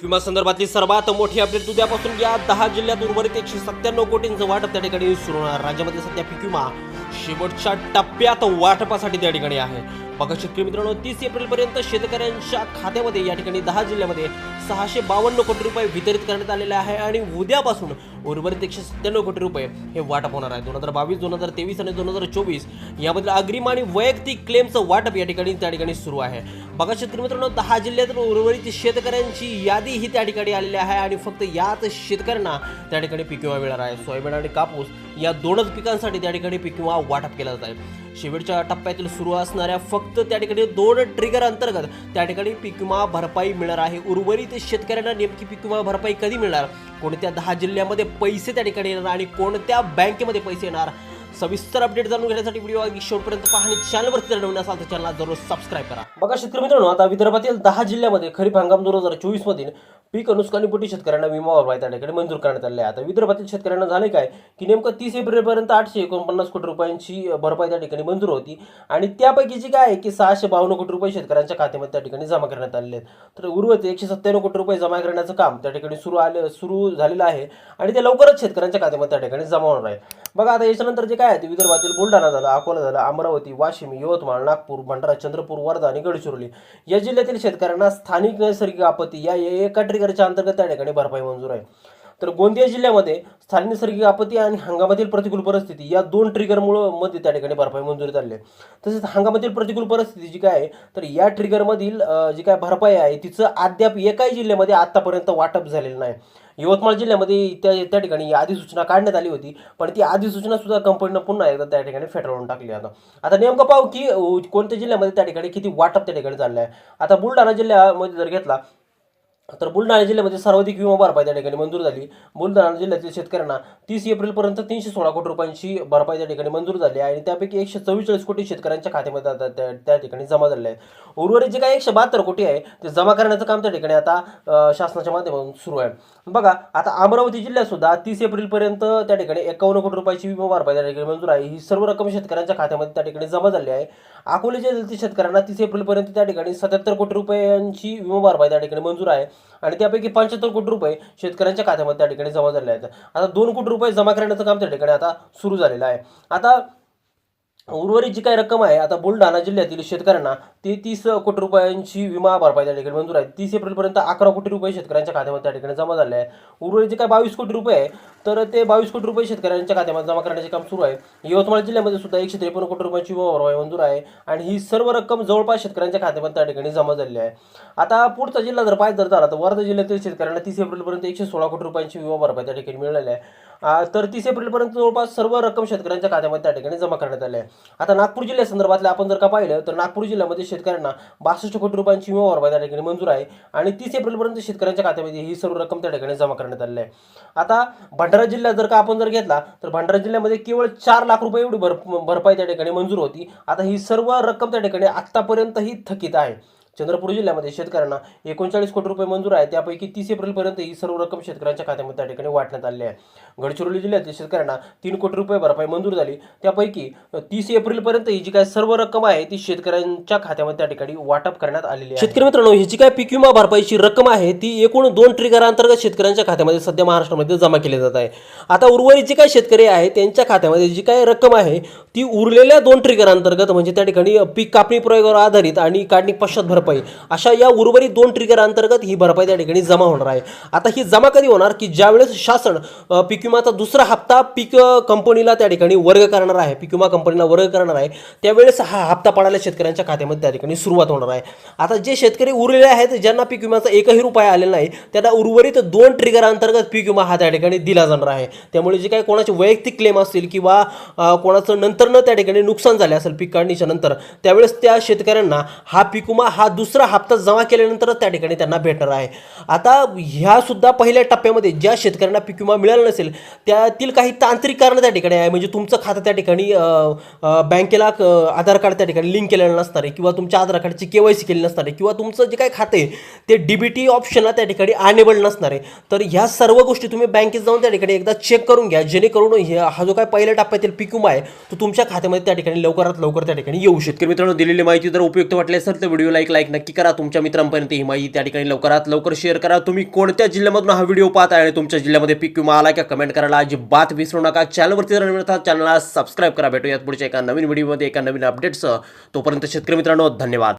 पीक विमा संदर्भातली सर्वात मोठी अपडेट उद्यापासून या दहा जिल्ह्यात उर्वरित एकशे सत्त्याण्णव कोटींचं वाटप त्या ठिकाणी सुरू होणार. राज्यामध्ये सध्या पीक विमा शेवटच्या टप्प्यात वाटपासाठी त्या ठिकाणी आहे. बघा शेतकरी मित्रांनो तीस एप्रिल पर्यंत शेतकऱ्यांच्या खात्यामध्ये या ठिकाणी दहा जिल्ह्यामध्ये सहाशे बावन्न कोटी रुपये वितरित करण्यात आलेले आहे आणि उद्यापासून उर्वरित एकशे सत्त्याण्णव कोटी रुपये हे वाटप होणार आहे. दोन हजार बावीस दोन हजार तेवीस आणि दोन हजार चोवीस यामधील अग्रिम आणि वैयक्तिक क्लेमचं वाटप या ठिकाणी त्या ठिकाणी सुरू आहे. बघा शेतकरी मित्रांनो दहा जिल्ह्यातील उर्वरित शेतकऱ्यांची यादी ही त्या ठिकाणी आलेली आहे आणि फक्त याच शेतकऱ्यांना त्या ठिकाणी पीक विमा मिळणार आहे. सोयाबीन आणि कापूस या दोनच पिकांसाठी त्या ठिकाणी पीक विमा वाटप केला जात आहे. शेवटच्या टप्प्यातील सुरू असणाऱ्या फक्त त्या ठिकाणी दोन ट्रिगर अंतर्गत त्या ठिकाणी पीक विमा भरपाई मिळणार आहे. उर्वरित शेतकऱ्यांना नेमकी पीक विमा भरपाई कधी मिळणार? कोणत्या दहा जिल्ह्यामध्ये पैसे त्या ठिकाणी येणार आणि कोणत्या बँकेमध्ये पैसे येणार? सविस्तर अपडेट जाणून घेण्यासाठी व्हिडिओ अगदी शेवटपर्यंत पहा आणि चॅनलवरती जर नवीन असाल तर चॅनलला जरूर सबस्क्राईब करा. बघा शेतकरी मित्रांनो आता विदर्भातील दहा जिल्ह्यामध्ये खरीप हंगाम दोन हजार चोवीस मधील पीक नुकसानीपोटी शेतकऱ्यांना विमा भरपाई त्या ठिकाणी मंजूर करण्यात आले आहे. आता विदर्भातील शेतकऱ्यांना झाले काय? की नेमकं तीस एप्रिलपर्यंत आठशे एकोणपन्नास कोटी रुपयांची भरपाई त्या ठिकाणी मंजूर होती. आणि त्यापैकीची काय आहे की सहाशे बावन्न कोटी रुपये शेतकऱ्यांच्या खात्यामध्ये त्या ठिकाणी जमा करण्यात आलेले आहेत. तर उर्वरित एकशे सत्त्याण्णव कोटी रुपये जमा करण्याचं काम त्या ठिकाणी सुरू आले सुरू झालेलं आहे. आणि ते लवकरच शेतकऱ्यांच्या खात्यामध्ये त्या ठिकाणी जमा होणार आहे बघा आता याच्यानंतर जे काय आहे ते विदर्भातील बुलढाणा झालं अकोला झालं अमरावती वाशिम यवतमाळ नागपूर भंडारा चंद्रपूर वर्धा आणि गडचिरोली या जिल्ह्यातील शेतकऱ्यांना स्थानिक नैसर्गिक आपत्ती या एका ट्रिगरच्या अंतर्गत त्या ठिकाणी भरपाई मंजूर आहे. तर गोंदिया जिल्ह्यामध्ये स्थानिक नैसर्गिक आपत्ती आणि हंगामातील प्रतिकूल परिस्थिती या दोन ट्रिगरमुळं मध्ये त्या ठिकाणी भरपाई मंजूर झाली आहे. तसेच हंगामातील प्रतिकूल परिस्थिती जी काय आहे तर या ट्रिगरमधील जी काय भरपाई आहे तिचं अद्याप एकाही जिल्ह्यामध्ये आतापर्यंत वाटप झालेलं नाही. यवतमाळ जिल्ह्यामध्ये त्या त्या ठिकाणी अधिसूचना काढण्यात आली होती पण ती अधिसूचना सुद्धा कंपनीनं पुन्हा एकदा त्या ठिकाणी फेटाळून टाकली आता. आता नेमकं पाहू की कोणत्या जिल्ह्यामध्ये त्या ठिकाणी किती वाटप त्या ठिकाणी चाललं आहे. आता बुलढाणा जिल्ह्यामध्ये जर घेतला तर बुलढाणा जिल्ह्यामध्ये सर्वाधिक विमा भरपाई त्या ठिकाणी मंजूर झाली. बुलढाणा जिल्ह्यातील शेतकऱ्यांना तीस एप्रिलपर्यंत तीनशे सोळा कोटी रुपयांची भरपाई त्या ठिकाणी मंजूर झाली आहे आणि त्यापैकी एकशे चव्वेचाळीस कोटी शेतकऱ्यांच्या खात्यामध्ये आता त्या त्या ठिकाणी जमा झाले आहेत. उर्वरित जे काही एकशे बहात्तर कोटी आहे ते जमा करण्याचं काम त्या ठिकाणी आता शासनाच्या माध्यमातून सुरू आहे. बघा आता अमरावती जिल्ह्यातसुद्धा तीस एप्रिलपर्यंत त्या ठिकाणी एकावन्न कोटी रुपयाची विमा भरपाई त्या ठिकाणी मंजूर आहे. ही सर्व रक्कम शेतकऱ्यांच्या खात्यामध्ये त्या ठिकाणी जमा झाली आहे. अकोले जिल्ह्यातील शेतकऱ्यांना तीस एप्रिलपर्यंत त्या ठिकाणी सत्याहत्तर कोटी रुपयांची विमा भरपाई त्या ठिकाणी मंजूर आहे. आणि त्यापैकी पंच्याहत्तर कोटी रुपये शेतकऱ्यांच्या खात्यामध्ये त्या ठिकाणी जमा झाले आहेत. आता दोन कोटी रुपये जमा करण्याचं काम त्या ठिकाणी आता सुरू झालेलं आहे. आता उर्वरित जी काही रक्कम आहे आता बुलढाणा जिल्ह्यातील शेतकऱ्यांना ते तीस कोटी रुपयांची विमा भरपाई त्या ठिकाणी मंजूर आहे. तीस एप्रिलपर्यंत अकरा कोटी रुपये शेतकऱ्यांच्या खात्यामध्ये त्या ठिकाणी जमा झाले आहे. उर्वरित जे काही बावीस कोटी रुपये आहे तर ते बावीस कोटी रुपये शेतकऱ्यांच्या खात्यामध्ये जमा करण्याचे काम सुरू आहे. यवतमाळ जिल्ह्यामध्ये सुद्धा एकशे त्रेपन्न कोटी रुपयांची विमा भरपाई मंजूर आहे आणि ही सर्व रक्कम जवळपास शेतकऱ्यांच्या खात्यामध्ये त्या ठिकाणी जमा झालेली आहे. आता पुढचा जिल्हा जर पाहिजे जर झाला तर वर्धा जिल्ह्यातील शेतकऱ्यांना तीस एप्रिलपर्यंत एकशे सोळा कोटी रुपयांची विमा भरपाई त्या ठिकाणी मिळालेली आहे. तर तीस एप्रिलपर्यंत जवळपास सर्व रक्कम शेतकऱ्यांच्या खात्यामध्ये त्या ठिकाणी जमा करण्यात आली आहे. आता नागपूर जिल्ह्यासंदर्भातले आपण जर का पाहिलं तर नागपूर जिल्ह्यामध्ये शेतकऱ्यांना बासष्ट कोटी रुपयांची विमा भरपाई त्या ठिकाणी मंजूर आहे आणि तीस एप्रिलपर्यंत शेतकऱ्यांच्या खात्यामध्ये ही सर्व रक्कम त्या ठिकाणी जमा करण्यात आलेली आहे. आता भंडारा जिल्ह्यात जर का आपण जर घेतला तर भंडारा जिल्ह्यामध्ये केवळ चार लाख रुपये एवढी भर भरपाई त्या ठिकाणी मंजूर होती. आता ही सर्व रक्कम त्या ठिकाणी आत्तापर्यंत ही थकीत आहे. चंद्रपूर जिल्ह्यामध्ये शेतकऱ्यांना एकोणचाळीस कोटी रुपये मंजूर आहे. त्यापैकी तीस एप्रिलपर्यंत ही सर्व रक्कम शेतकऱ्यांच्या खात्यामध्ये त्या ठिकाणी वाटण्यात आली आहे. गडचिरोली जिल्ह्यातील शेतकऱ्यांना तीन कोटी रुपये भरपाई मंजूर झाली. त्यापैकी तीस एप्रिलपर्यंत ही जी काय सर्व रक्कम आहे ती शेतकऱ्यांच्या खात्यामध्ये त्या ठिकाणी वाटप करण्यात आलेली आहे. शेतकरी मित्रांनो ही जी काय पीक विमा भरपाईची रक्कम आहे ती एकूण दोन ट्रिगरांतर्गत शेतकऱ्यांच्या खात्यामध्ये सध्या महाराष्ट्रामध्ये जमा केली जात आहे. आता उर्वरित जे काय शेतकरी आहे त्यांच्या खात्यामध्ये जी काय रक्कम आहे ती उरलेल्या दोन ट्रिगर अंतर्गत म्हणजे त्या ठिकाणी पीक कापणी प्रयोगावर आधारित आणि काढणी पश्चात भरपाई अशा या उर्वरित दोन ट्रिगर अंतर्गत ही भरपाई त्या ठिकाणी जमा होणार आहे. आता ही जमा कधी होणार? की ज्यावेळेस शासन पीक विमाचा दुसरा हप्ता पीक कंपनीला त्या ठिकाणी वर्ग करणार आहे पीक विमा कंपनीला वर्ग करणार आहे त्यावेळेस हा हप्ता पडायला शेतकऱ्यांच्या खात्यामध्ये त्या ठिकाणी सुरुवात होणार आहे. आता जे शेतकरी उरलेले आहेत ज्यांना पीक विम्याचा एकही रुपया आलेला नाही त्यांना उर्वरित दोन ट्रिगर अंतर्गत पीक विमा हा त्या ठिकाणी दिला जाणार आहे. त्यामुळे जे काही कोणाचे वैयक्तिक क्लेम असतील किंवा कोणाचं कोणाचं नंतरनं त्या ठिकाणी नुकसान झाले असेल पीक काढणीच्या नंतर त्यावेळेस त्या शेतकऱ्यांना हा पीक विमा हा दुसरा हप्ता जमा केल्यानंतरच त्या ठिकाणी त्यांना भेटणार आहे. आता ह्यासुद्धा पहिल्या टप्प्यामध्ये ज्या शेतकऱ्यांना पीक विमा मिळाला नसेल त्यातील काही तांत्रिक कारणं त्या ठिकाणी आहे. म्हणजे तुमचं खातं त्या ठिकाणी बँकेला आधार कार्ड त्या ठिकाणी लिंक केलेलं नसणार आहे किंवा तुमच्या आधार कार्डची के वाय सी केली नसणार आहे किंवा तुमचं जे काही खातं आहे ते डी बी टी ऑप्शनला त्या ठिकाणी अनेबल नसणार आहे. तर ह्या सर्व गोष्टी तुम्ही बँकेत जाऊन त्या ठिकाणी एकदा चेक करून घ्या. जेणेकरून हे- हा जो काय पहिल्या टप्प्यातील पीक विमा आहे तो तुमच्या खात्यामध्ये त्या ठिकाणी लवकरात लवकर त्या ठिकाणी येऊ शकतो मित्रांनो दिलेली माहिती जर उपयुक्त वाटली असेल तर व्हिडिओला एक लाईक लाईक नक्की करा तुमच्या मित्रांपर्यंत ही माहिती. त्या ठिकाणी लवकरात लवकर शेअर करा. तुम्ही कोणत्या जिल्ह्यामधून हा व्हिडिओ पाहत आहे आणि तुमच्या जिल्ह्यामध्ये पीक विमा आला का कमेंट करायला अजिबात विसरू नका. चॅनलवरती जर नवीन चॅनलला सबस्क्राईब करा. भेटूयात पुढच्या एका नवीन व्हिडिओमध्ये एका नवीन अपडेटसह तोपर्यंत शेतकरी मित्रांनो धन्यवाद.